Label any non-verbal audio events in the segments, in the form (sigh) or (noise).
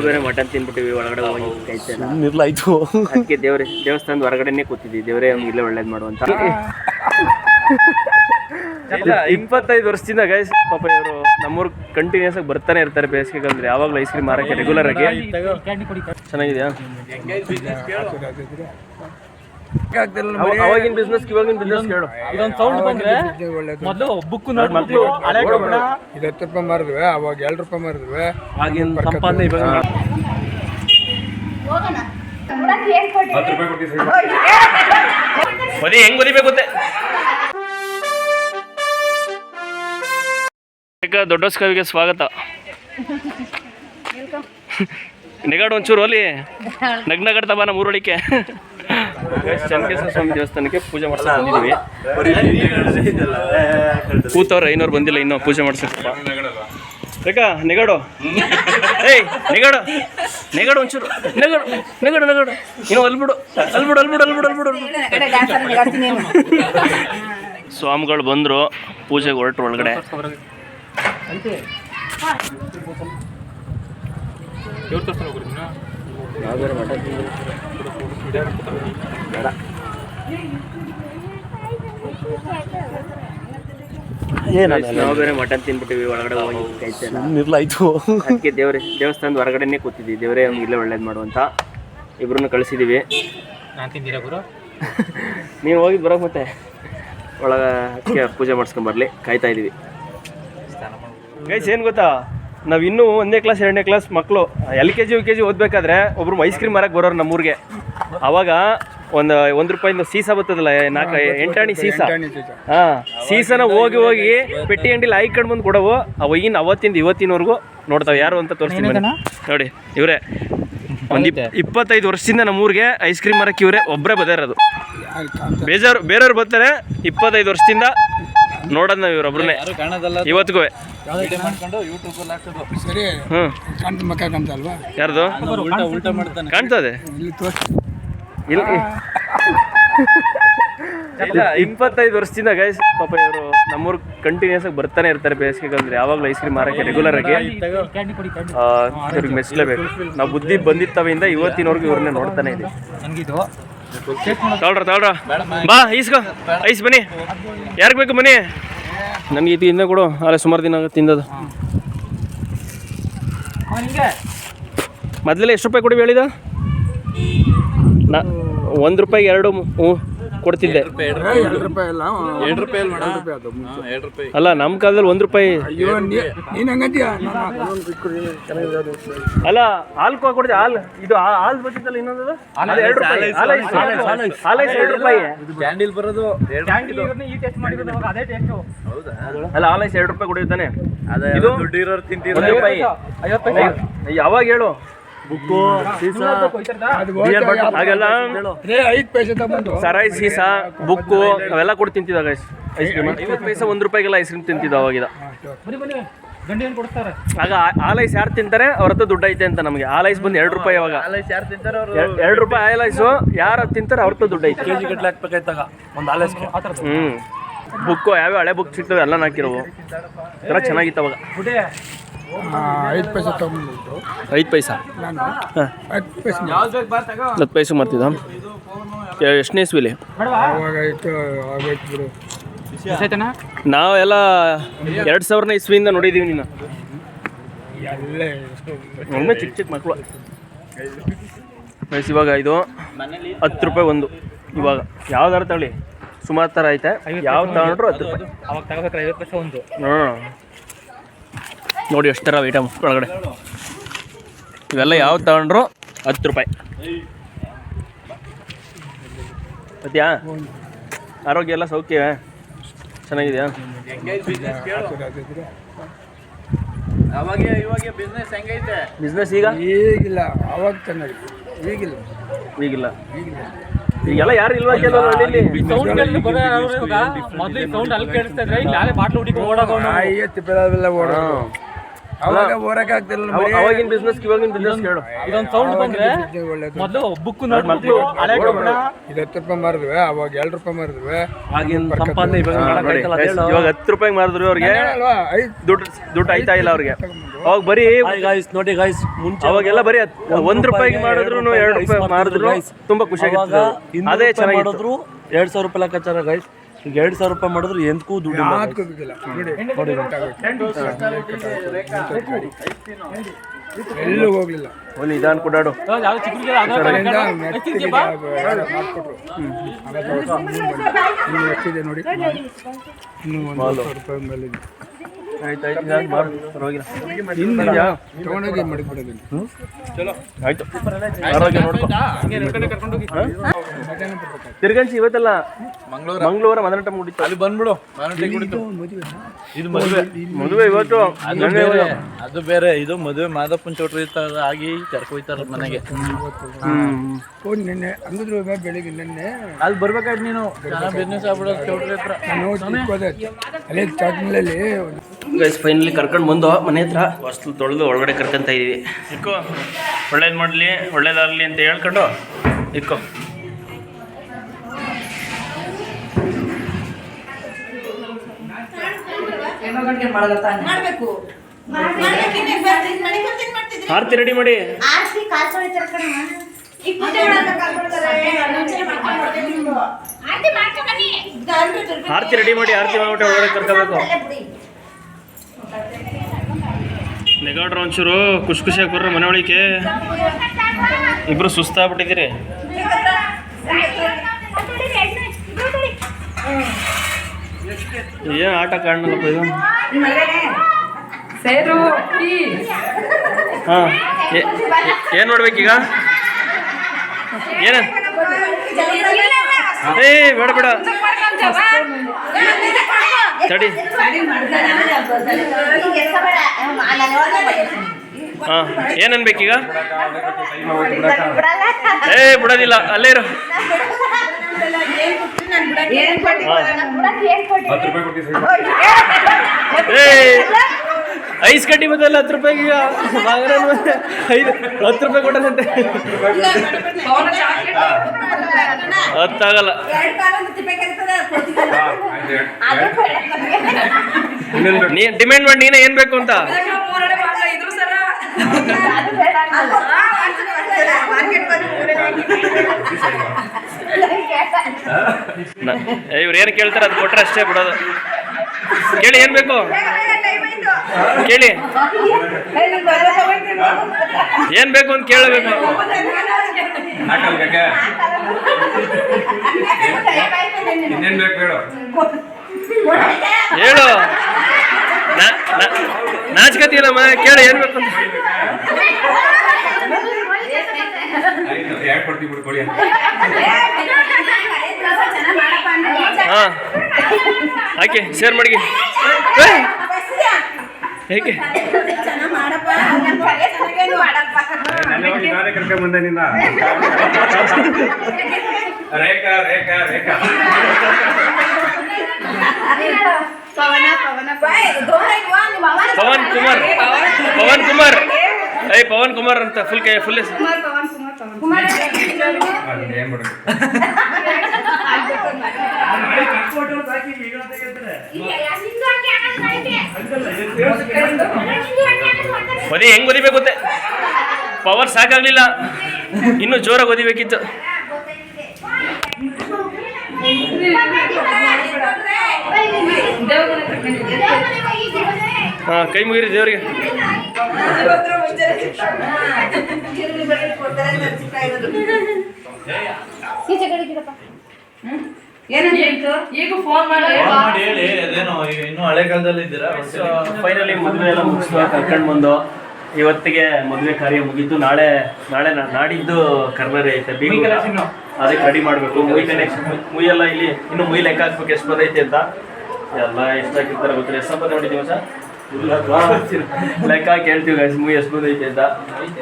ನಾವು ಬೇರೆ ಮಟನ್ ತಿನ್ಬಿಟ್ಟಿವಿ ಒಳಗಡೆ ಹೋಗಿ ಆಯ್ತು ನಿರ್ಲಾಯ್ತು ಅದಕ್ಕೆ ದೇವ್ರ ದೇವಸ್ಥಾನದ ಹೊರಗಡೆನೆ ಕೂತಿದ್ವಿ ದೇವರೇ ನಮ್ಗೆ ಇಲ್ಲೇ ಒಳ್ಳೇದು ಮಾಡುವಂತ ಇಪ್ಪತ್ತೈದು ವರ್ಷದಿಂದ ಗೈಸ್ ಪಾಪ ಇವರು ನಮ್ಮೂರ್ ಕಂಟಿನ್ಯೂಸ್ ಆಗಿ ಬರ್ತಾನೆ ಇರ್ತಾರೆ ಬೇಸಿಗೆಗಂದ್ರೆ ಯಾವಾಗಲೂ ಐಸ್ ಕ್ರೀಮ್ ಮಾರಕ್ಕೆ ರೆಗ್ಯುಲರ್ ಆಗಿ. ಚೆನ್ನಾಗಿದೆಯಾ? ಅವಾಗಿನ ಬಿಸ್ನೆಸ್ ಇವಾಗಿನ ಬಿಸ್ನೆಸ್ ಕೇಳು. ಇದೊಂದು ಸೌಂಡ್ ಬಂದ್ರೆ ಮೊದಲು ಬುಕ್ ನೋಡ್ಬಿಟ್ಟು ಹಳೆ ಕಬ್ಬಣ. ಇದು ಹತ್ತು ರೂಪಾಯಿ ಮಾರಿದ್ವಿ ಅವಾಗ ಎರಡು ರೂಪಾಯಿ ಮಾರಿದ್ವಿ. ಆಗಿನ ಸಂಪಾದನೆ ಇವಾಗ ಮದಿ ಹೆಂಗ್ ಬರಿಬೇಕು ಗೊತ್ತೇ? ದೊಡ್ಡಸ್ಕವಿಗೆ ಸ್ವಾಗತ. ನೆಗಾಡು ಒಂಚೂರು ಅಲ್ಲಿ. ನಗ್ ನಗಡ್ತಾ ಬಾ ನಮ್ಮ ಊರೊಳಿಕೆ ಚನ್ನಕೇಶ್ವರ ಸ್ವಾಮಿ ದೇವಸ್ಥಾನಕ್ಕೆ ಪೂಜೆ ಮಾಡ್ಸಕ್ ಬಂದಿದ್ದೀವಿ ಕೂತವ್ರ ಐನೂರು ಬಂದಿಲ್ಲ ಇನ್ನೂ ಪೂಜೆ ಮಾಡ್ಸಕ್ ಬೇಕಾ ನೆಗಡು. ಏಯ್ ನೆಗಾಡು. ನೆಗಡು ಒಂಚೂರು. ನೆಗಡು ನೆಗಡು ನೆಗಡು. ಇನ್ನು ಅಲ್ಬಿಡು. ಅಲ್ಬಿಡು ಅಲ್ಬಿಡು ಅಲ್ಬಿಡು ಅಲ್ಬಿಡು ಸ್ವಾಮಿಗಳು ಬಂದರು ಪೂಜೆಗೆ ಹೊರಟ್ರು ಒಳಗಡೆ. ನಾವು ಬೇರೆ ಮಟನ್ ತಿನ್ಬಿಟ್ಟಿವಿ ಒಳಗಡೆ ಹೋಗಿ ಕೈತೆ ನಿರ್ಲಾಯ್ತು ಅದಕ್ಕೆ ದೇವ್ರೆ ದೇವಸ್ಥಾನದ ಹೊರಗಡೆನೆ ಕೂತಿದ್ವಿ. ದೇವರೇ ಇಲ್ಲೇ ಒಳ್ಳೇದು ಮಾಡುವಂತ ಇಬ್ರನ್ನ ಕಳಿಸಿದೀವಿ. ನಾನು ತಿಂದಿರ ಗುರು? (laughs) ನೀವು ಹೋಗಿ ಬರೋ ಮತ್ತೆ? ಒಳಗ ಅದಕ್ಕೆ ಪೂಜೆ ಮಾಡಿಸ್ಕೊಂಡ್ ಬರ್ಲಿ. ಕಾಯ್ತಾ ಇದೀವಿ. ಗೈಸ್ ಏನು ಗೊತ್ತಾ? ನಾವು ಇನ್ನೂ ಒಂದನೇ ಕ್ಲಾಸ್ ಎರಡನೇ ಕ್ಲಾಸ್ ಮಕ್ಕಳು L K G U K G ಓದಬೇಕಾದ್ರೆ ಒಬ್ರು ಐಸ್ ಕ್ರೀಮ್ ಮಾರಕ್ಕೆ ಬರೋರು ನಮ್ಮೂರಿಗೆ. ಅವಾಗ ಒಂದು ಒಂದು ರೂಪಾಯಿಂದ ಸೀಸ ಬರ್ತದಲ್ಲ ನಾಲ್ಕು ಎಂಟಾಣಿ ಸೀಸ. ಹಾ ಸೀಸನ ಹೋಗಿ ಹೋಗಿ ಪೆಟ್ಟಿ ಅಂಗಡಿಲಿ ಹಾಯ್ಕೊಂಡು ಬಂದು ಕೊಡವು. ಅವ ಈಗಿನ ಅವತ್ತಿಂದ ಇವತ್ತಿನವರೆಗೂ ನೋಡ್ತಾವೆ. ಯಾರು ಅಂತ ತೋರಿಸ್ತೀನಿ ನೋಡಿ ಇವರೇ. ಒಂದು ಇಪ್ಪತ್ತೈದು ವರ್ಷದಿಂದ ನಮ್ಮೂರಿಗೆ ಐಸ್ ಕ್ರೀಮ್ ಮಾರಕ್ಕೆ ಇವರೇ ಒಬ್ಬರೇ ಅದು. ಬೇಜಾರು ಬೇರೆಯವ್ರು ಬರ್ತಾರೆ ಇಪ್ಪತ್ತೈದು ವರ್ಷದಿಂದ ನೋಡೋದು ನಾವು ಇವ್ರೊಬ್ರನ್ನೇ ಇವತ್ತಿಗೂ ಮಾಡ್ಕೊಂಡು ಯೂಟ್ಯೂಬ್ ಅಲ್ಲಿ ಹಾಕೋದು ಸರಿ ಹ್ಞೂ ಯಾರ್ದು? ಉಲ್ಟಾ ಉಲ್ಟಾ ಮಾಡ್ತಾನೆ. ಕಾಣ್ತದೆ. ಇಲ್ಲಿ. ಇಪ್ಪತ್ತೈದು ವರ್ಷದಿಂದ ಗೈಸ್ ಪಾಪ ಇವರು ನಮ್ಮೂರು ಕಂಟಿನ್ಯೂಸ್ ಆಗಿ ಬರ್ತಾನೆ ಇರ್ತಾರೆ ಬೇಸಿಗೆಗಂದ್ರೆ ಯಾವಾಗಲೂ ಐಸ್ ಕ್ರೀಮ್ ಮಾರಕ್ಕೆ ರೆಗ್ಯುಲರ್ ಆಗಿ. ಇವ್ರಿಗೆ ಮೆಚ್ಚಲೇಬೇಕು ನಾವು ಬುದ್ಧಿ ಬಂದಿತ್ತವಿಂದ ಇವತ್ತಿನವರೆಗೂ ಇವ್ರನ್ನೇ ನೋಡ್ತಾನೆ ಇದೆ ತಗೊಳ್ರ ತಗೊಳ್ರ. ಬಾ ಈಸ್ಕೋ. ಐಸ್ ಬನ್ನಿ. ಯಾರಿಗೆ ಬೇಕು ಬನ್ನಿ? ನನಗೆ ಇದು ಇನ್ನೂ ಕೊಡು. ಅಲ್ಲ ಸುಮಾರು ದಿನ ಆಗುತ್ತೆ ತಿಂದದು ಹಿಂಗೆ ಮೊದಲೇ ಎಷ್ಟು ರೂಪಾಯಿ ಕೊಡಿ ಹೇಳಿದ ಒಂದು ರೂಪಾಯಿ ಎರಡು ಹ್ಞೂ ಕೊಡ್ತಿದ್ದೆ. ಎರಡು ರೂಪಾಯಿ ಅಲ್ಲ ಎರಡು ರೂಪಾಯಿ ಅಲ್ಲ ಎರಡು ರೂಪಾಯಿ ಅದು ಮುಂಚೆ. ರೂಪಾಯಿ. ಅಲ್ಲ ನಮ್ಮ ಕಾಲದಲ್ಲಿ ಒಂದು ರೂಪಾಯಿ ಅಯ್ಯೋ ನೀ- ನೀನ್ ಹಂಗಂತೀಯ? ಅಲ್ಲ ಹಾಲು ಕೊ- ಕೊಡ್ತೀವಿ ಹಾಲು ಇದು ಹಾಲ್ ಹಾಲು ಬರ್ತಿದ್ದಲ್ಲ ಇನ್ನೊಂದು ಎರಡು ರೂಪಾಯಿ ಎರಡು ರೂಪಾಯಿ. ಕ್ಯಾಂಡಿಲ್ ಬರೋದು ಈ ಟೇಸ್ಟ್ ಮಾಡಿರೋದು ಅವಾಗ ಅದೇ ಟೇಸ್ಟು ಅಲ್ಲ ಹಾಲೈಸ್ ಎರಡು ರೂಪಾಯಿ ಅದೇ ಇದು ಅಯ್ಯ, ಯಾವಾಗ ಹೇಳು. ಬುಕ್ಕು ಹೋಯ್ತು, ಹಾಗೆಲ್ಲ ರೇ ಐದು ಪೈಸೆ ತಗೊಂಡು. ಸರಾಯಿ ಸೀಸ ಬುಕ್ಕು ಅವೆಲ್ಲ ಕೊಟ್ಟು ತಿಂತಿದ್ದ ಐಸ್ ಐಸ್ ಕ್ರೀಮ್ ಐವತ್ತು ಪೈಸೆ ಒಂದು ರೂಪಾಯಿಗೆಲ್ಲ ಐಸ್ ಕ್ರೀಮ್ ತಿಂತಿದ್ದ ಅವಾಗಿದ ಆಗ ಆ- ಹಾಲ್ ಐಸ್ ಯಾರು ತಿಂತಾರೆ? ಅವ್ರ ಹತ್ರ ದುಡ್ಡು ಐತೆ ಅಂತ ನಮಗೆ. ಹಾಲ್ ಐಸ್ ಬಂದು ಎರಡು ರೂಪಾಯಿ ಅವಾಗ. ಯಾರು ತಿಂತಾರೆ ಅವರು? ಎರಡು ರೂಪಾಯಿ ಹಾಲ್ ಐಸು ಯಾರು ತಿಂತಾರೆ ಅವ್ರ ಹತ್ರ ದುಡ್ಡು ಐತೆ. ಕೆಜಿ ಗಟ್ಟಲೆ ಹಾಕ್ಬೇಕಾಯ್ತಾಗ ಒಂದು ಆಲಸ್ಗೆ ಆ ಥರದ್ದು ಹ್ಞೂ ಬುಕ್ಕು ಯಾವ್ಯಾವ ಹಳೆ ಬುಕ್ ಸಿಗ್ತವೆ ಎಲ್ಲ ಹಾಕಿರೋವು. ಥರ ಚೆನ್ನಾಗಿತ್ತು ಅವಾಗ. ಐದು ಪೈಸೆ ತೊಗೊಂಡ್ಬಿಟ್ಟು ಐದು ಪೈಸಾ? ನಾನು ಹಾಂ. ಹತ್ತು ಪೈಸೆ ಹತ್ತು ಪೈಸೆ ಮಾಡ್ತಿದ್ದ? ಎಷ್ಟನೇ ಇಸ್ವಿಲಿ ಅವಾಗ ಇತ್ತು ಆಗೋಯ್ತು ಬಿಡು. ನಾವೆಲ್ಲ ಎರಡು ಸಾವಿರನೇ ಇಸ್ವಿಯಿಂದ ನೋಡಿದ್ದೀವಿ ನೀನು ಎಲ್ಲೇ ಒಮ್ಮೆ ಚಿಕ್ಕ ಚಿಕ್ಕ ಮಕ್ಕಳು ಗೈಸ್ ಇವಾಗ ಇದು ಹತ್ತು ರೂಪಾಯಿ ಒಂದು. ಇವಾಗ ಯಾವ್ದಾರು ತಗೊಳ್ಳಿ. ಸುಮಾರು ಥರ ಐತೆ. ಯಾವ ತಗೊಂಡ್ರು ಹತ್ತು ರೂಪಾಯಿ. ಅವಾಗ ತಗೋಬೇಕಾರೆ ಐವತ್ತು ಪೈಸೆ ಒಂದು. ಹ್ಞೂ ನೋಡಿ ಎಷ್ಟು ಥರ ಐಟಮ್ ಒಳಗಡೆ. ಇವೆಲ್ಲ ಯಾವ ತಗೊಂಡ್ರು? ಹತ್ತು ರೂಪಾಯಿ. ಮತ್ತ್ಯಾ ಆರೋಗ್ಯ ಎಲ್ಲ ಸೌಖ್ಯ? ಚೆನ್ನಾಗಿದೆಯಾ? ಬಿಸ್ನೆಸ್ ಈಗ? ಈಗಿಲ್ಲ ಅವಾಗ ಚೆನ್ನಾಗಿತ್ತು. ಈಗಿಲ್ಲ. ಈಗಿಲ್ಲ. ಈಗೆಲ್ಲ. ಯಾರು ಇಲ್ವಾ ಕೆಲವರು ಹಳ್ಳಿಲಿ ಸೌಂಡ್ ಕೇಳಿದ್ರೆ ಬರೋ ಅವ್ರು ಇವಾಗ. ಮೊದ್ಲು ಸೌಂಡ್ ಅಲ್ಲಿ ಕೇಳಿಸ್ತಾ ಇದ್ರೆ ಇಲ್ಲಿ ಯಾರೇ ಬಾಟ್ಲು ಬೆಳೆಲ್ಲ ಓಡೋದು ಅವಾಗ ಓರಕ್ಕೆ ಆಗ್ತಿಲ್ಲ ಅವ- ಅವಾಗಿನ ಬಿಸ್ನೆಸ್ ಇವಾಗಿನ ಬಿಸ್ನೆಸ್ ಕೇಳು. ಇದೊಂದು ಸೌಂಡ್ ಬಂದ್ರೆ ಮೊದಲು ಬುಕ್ ನೋಡ್ಬಿಟ್ಟು ಹಳೆ ಕಬ್ಬಣ ಇದು ಹತ್ತು ರೂಪಾಯಿ ಮಾರಿದ್ವಿ ಅವಾಗ ಎರಡು ರೂಪಾಯಿ ಮಾರಿದ್ವಿ. ಆಗಿನ ಸಂಪಾದನೆ ಇವಾಗ ಹಾ, ನೋಡಿ. ಮಾಡಕ್ಕಾಯ್ತಲ್ಲ guys, ಅದೇಳು. ಇವಾಗ ಹತ್ತು ರೂಪಾಯಿಗೆ ಮಾರಿದ್ರು ಅವ್ರಿಗೆ ಅಲ್ವಾ? ಐದು ದುಡ್ಡು ದುಡ್ಡು ಆಯ್ತಾ ಇಲ್ಲ ಅವ್ರಿಗೆ. ಅವಾಗ ಬರೀ ಹಾಯ್ ಗಾಯ್ಸ್ ನೋಡಿ ಗಾಯ್ಸ್ ಮುಂಚೆ ಅವಾಗೆಲ್ಲ ಬರೀ ಹತ್- ಒಂದ್ ರೂಪಾಯಿಗೆ ಮಾಡಿದ್ರು ಎರಡು ರೂಪಾಯಿ ಮಾರಿದ್ರು. ತುಂಬಾ ಖುಷಿಯಾಗಿತ್ತು ಅದೇ ಚೆನ್ನಾಗಿತ್ತು. ಮಾಡಿದ್ರು ಎರಡ್ ಸಾವಿರ ರೂಪಾಯಿ ಲೆಕ್ಕಾಚಾರ ಗೈಸ್ ಈಗ ಎರಡ್ ಸಾವಿರ ರೂಪಾಯಿ ಮಾಡಿದ್ರೆ ಎಂತಕ್ಕೂ ದುಡ್ಡು ಇಲ್ಲ guys. ಹಾಕೋದಿಲ್ಲ ನೋಡಿ ಎಲ್ಲೂ ಹೋಗ್ಲಿಲ್ಲ. ಒಂದು ನಿಧಾನ ಕೊಡಾಡು? ಮೆತ್ತಿಗೆ ಇನ್ನು ಎಷ್ಟಿದೆ ನೋಡಿ. ಇನ್ನು ಒಂದು ಸಾವಿರ ರೂಪಾಯಿ ಮೇಲೆ ಇದೆ. ಆಯ್ತು ಆಯ್ತು ನಿಧಾನ ಮಾಡು ಪರವಾಗಿಲ್ಲ. ಇನ್ನು ತಗೊಂಡೋಗಿ ಮಡಗ್ಬಿಡೋದು ಚಲೋ. ಆಯ್ತು. ಆರೋಗ್ಯ ನೋಡ್ಕೊ. ತಿರ್ಗಂಚಿ ಇವತ್ತೆಲ್ಲ ಮಂಗಳವಾರ ಮದನಟ ಮುಡಿತು ಅಲ್ಲಿ ಬಂದ್ಬಿಡು. ಇದು ಮದುವೆ. ಮದುವೆ. ಇವತ್ತು. ಅದು ಬೇರೆ. ಇದು ಮದುವೆ ಮಾದಪ್ಪನ ಚೌಟ್ರಿ ಆಗಿ ಕರ್ಕೊಯ್ತಾರ ಮನೆಗೆ. ನಿನ್ನೆ ಹಂಗಿದ್ರು ಬೆಳಿಗ್ಗೆ ನಿನ್ನೆ? ಅಲ್ಲಿ ಬರ್ಬೇಕಾಯ್ತು ನೀನು. ಬಿಸ್ನೆಸ್ ಆಗ್ಬಿಡೋದು ಚೌಟ್ರಿ ಹತ್ರ. ನಾನು ಚಿಕ್ಕೋದೆ ಅಲ್ಲೇ ಚಾಟ್ನಲ್ಲಿ ಗೈಸ್ ಫೈನಲಿ ಕರ್ಕೊಂಡು ಬಂದು ಮನೆ ಹತ್ರ. ಹೊಸ್ಲು ತೊಳೆದು ಒಳಗಡೆ ಕರ್ಕೊಂತ ಇದ್ದೀವಿ ಇಕ್ಕೋ ಒಳ್ಳೇದು ಮಾಡಲಿ ಒಳ್ಳೇದಾಗಲಿ ಅಂತ ಹೇಳ್ಕೊಂಡು ಇಕ್ಕೋ. ಆರ್ತಿ ಆರತಿ ರೆಡಿ ಮಾಡಿ. ಆರ್ತಿ ರೆಡಿ ಮಾಡಿ ಆರತಿ ಮಾಡ್ಬಿಟ್ಟು ಒಳಗಡೆ ಕರ್ಕೋಬೇಕು. ನೆಗಾಡ್ರ ಒಂಚೂರು ಖುಷಿ ಖುಷಿಯಾಗಿ ಬರ್ರಿ ಮನೆ ಒಳಗೆ. ಇಬ್ರು ಸುಸ್ತಾಗ್ಬಿಟ್ಟಿದ್ದೀರಿ. ಏನು ಆಟ ಕಾಣಲ್ಲಪ್ಪ ಇದು? ಹಾಂ ಏನು ನೋಡ್ಬೇಕೀಗ ಏನ? ಏ ಬೇಡ ಬೇಡ. ತಡಿ. ಹಾಂ ಏನು ಅನ್ಬೇಕೀಗ ಬಿಡಲ್ಲ. ಏ ಬಿಡೋದಿಲ್ಲ ಅಲ್ಲೇ ಇರು? ಐಸ್ ಕಡ್ಡಿ ಬದಲ ಹತ್ತು ರೂಪಾಯಿಗೆ ಐದು ಹತ್ತು ರೂಪಾಯಿ ಕೊಟ್ಟದಂತೆ ಹತ್ತಾಗಲ್ಲ ಎರಡ್ ಕಾಲೊಂದು ತಿಪ್ಪೆಕಿರ್ತದೆ, ಕೊಡ್ತೀನಿ. ಅದು ಬೇಡ. ನೀ ಡಿಮ್ಯಾಂಡ್ ಮಾಡಿ ನೀನೇ ಏನ್ ಬೇಕು ಅಂತ? ಇವ್ರು ಏನು ಕೇಳ್ತಾರೆ ಅದು ಕೊಟ್ರೆ ಅಷ್ಟೇ ಬಿಡೋದು. ಕೇಳಿ ಏನ್ ಬೇಕು? ಕೇಳಿ. ಏನ್ ಬೇಕು ಅಂತ ಕೇಳಬೇಕು. ಇನ್ನೇನ್ ಬೇಕು ಹೇಳು. ಹೇಳು. ನಾ- ನಾ- ನಾಚ್ಕತಿಯಲ್ಲಮ್ಮ ಕೇಳು, ಏನ್ ಬೇಕು ಹಾ, ಹಾಕಿ ಶೇರ್ ಮಾಡಿ ಹೇಗೆ? ರೇಖಾ ರೇಖಾ ರೇಖಾ. ಪವನ್ ಕುಮಾರ್. ಪವನ್ ಕುಮಾರ್. ಐ ಪವನ್ ಕುಮಾರ್ ಅಂತ ಫುಲ್ ಕೈ ಫುಲ್ ಒದಿ ಹೆಂಗ್ ಒದಿಬೇಕು ಗೊತ್ತೆ? ಪವರ್ ಸಾಕಾಗ್ಲಿಲ್ಲ. ಇನ್ನು ಜೋರಾಗಿ ಒದಿಬೇಕಿತ್ತು. ಹಾ ಕೈ ಮುಗಿರಿ ದೇವ್ರಿಗೆ. ಈಗ ಫೋನ್ ಮಾಡಿ ಹೇಳಿ ಅದೇನೋ ಇನ್ನೂ ಹಳೆ ಕಾಲದಲ್ಲಿ ಇದ್ದೀರಾ? ಫೈನಲಿ ಮದುವೆ ಎಲ್ಲ ಮುಗಿಸ್ತು ಕರ್ಕೊಂಡು ಬಂದು. ಇವತ್ತಿಗೆ ಮದುವೆ ಕಾರ್ಯ ಮುಗಿದ್ದು ನಾಳೆ ನಾಳೆ ನಾ- ನಾಡಿದ್ದು ಕರ್ನರಿ ಐತೆ ಬೀಗ. ಅದಕ್ಕೆ ರೆಡಿ ಮಾಡಬೇಕು. ಮುಯ್ ಕನೆಕ್ಷನ್ ಮುಯ್ಯೆಲ್ಲ ಇಲ್ಲಿ. ಇನ್ನು ಮುಯ್ ಲೆಕ್ಕ ಹಾಕ್ಬೇಕು ಎಷ್ಟು ಬರೈತೆ ಅಂತ. ಎಲ್ಲ ಎಷ್ಟು ಹಾಕಿರ್ತಾರೆ ಗೊತ್ತಿಲ್ಲ. ಎಷ್ಟು ದಿವಸ ಮಾಡಿದ್ದೀವಿ ಸರ್? ಲೆಕ್ಕ ಹಾಕಿ ಹೇಳ್ತೀವಿ ಮೂವಿ ಎಷ್ಟು ಬಂದೈತೆ ಅಂತ.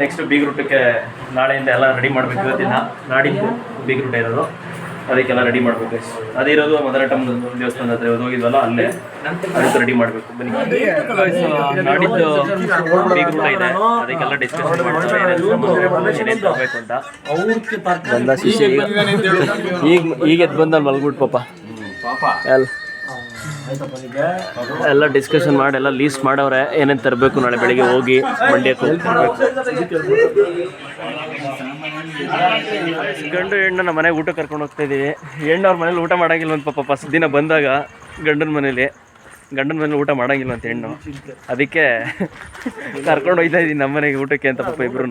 ನೆಕ್ಸ್ಟ್ ಬೀಗ್ ರೂಟಕ್ಕೆ ನಾಳೆಯಿಂದ ಎಲ್ಲ ರೆಡಿ ಮಾಡ್ಬೇಕು ಇವತ್ತಿನ. ನಾಡಿದ್ದು ಬೀಗ್ ರೂಟ ಇರೋದು. ಅದಕ್ಕೆಲ್ಲ ರೆಡಿ ಮಾಡ್ಬೇಕು guys. ಅದಿರೋದು ಮದರಟಮ್ ದೇವಸ್ಥಾನ ಹತ್ರ ಹೋಗಿದ್ವಲ್ಲ ಅಲ್ಲೇ. ಅದಕ್ಕೆ ರೆಡಿ ಮಾಡಬೇಕು. ಬನ್ನಿ. ನಾಡಿದ್ದು ಬೀಗ್ರು ಕೂಡ ಇದೆ. ಅದಕ್ಕೆಲ್ಲ ಡಿಸ್ಕಷನ್ ಮಾಡ್ತಾರೆ. ಅಂತ ಬಂದ ಶಿಷ್ಯ. ಈಗ ಈಗ ಎದ್ದು ಬಂದಲ್ಲಿ ಮಲ್ಗುಡ್ ಪಾಪ. ಪಾಪ. ಎಲ್ಲ. ಡಿಸ್ಕಷನ್ ಮಾಡಿ, ಎಲ್ಲ ಲೀಸ್ಟ್ ಮಾಡವ್ರೆ, ಏನೇನು ತರಬೇಕು ನಾಳೆ ಬೆಳಿಗ್ಗೆ ಹೋಗಿ ಮಂಡ್ಯಕ್ಕೆ ಗಂಡು ಹೆಣ್ಣು ನಮ್ಮ ಮನೆಗೆ ಊಟ ಕರ್ಕೊಂಡು ಹೋಗ್ತಾ ಇದ್ದೀವಿ. ಹೆಣ್ಣು ಅವ್ರ ಮನೇಲಿ ಊಟ ಮಾಡಂಗಿಲ್ಲ ಅಂತ ಪಾಪ ಫಸ್ಟ್ ದಿನ ಬಂದಾಗ ಗಂಡನ ಮನೇಲಿ. ಗಂಡನ ಮನೇಲಿ ಊಟ ಮಾಡಂಗಿಲ್ಲ ಅಂತ ಹೆಣ್ಣು. ಅದಕ್ಕೆ ಕರ್ಕೊಂಡು ಹೋಗ್ತಾ ಇದ್ದೀನಿ ನಮ್ಮ ಮನೆಗೆ ಊಟಕ್ಕೆ ಅಂತ ಪಾಪ ಇಬ್ರು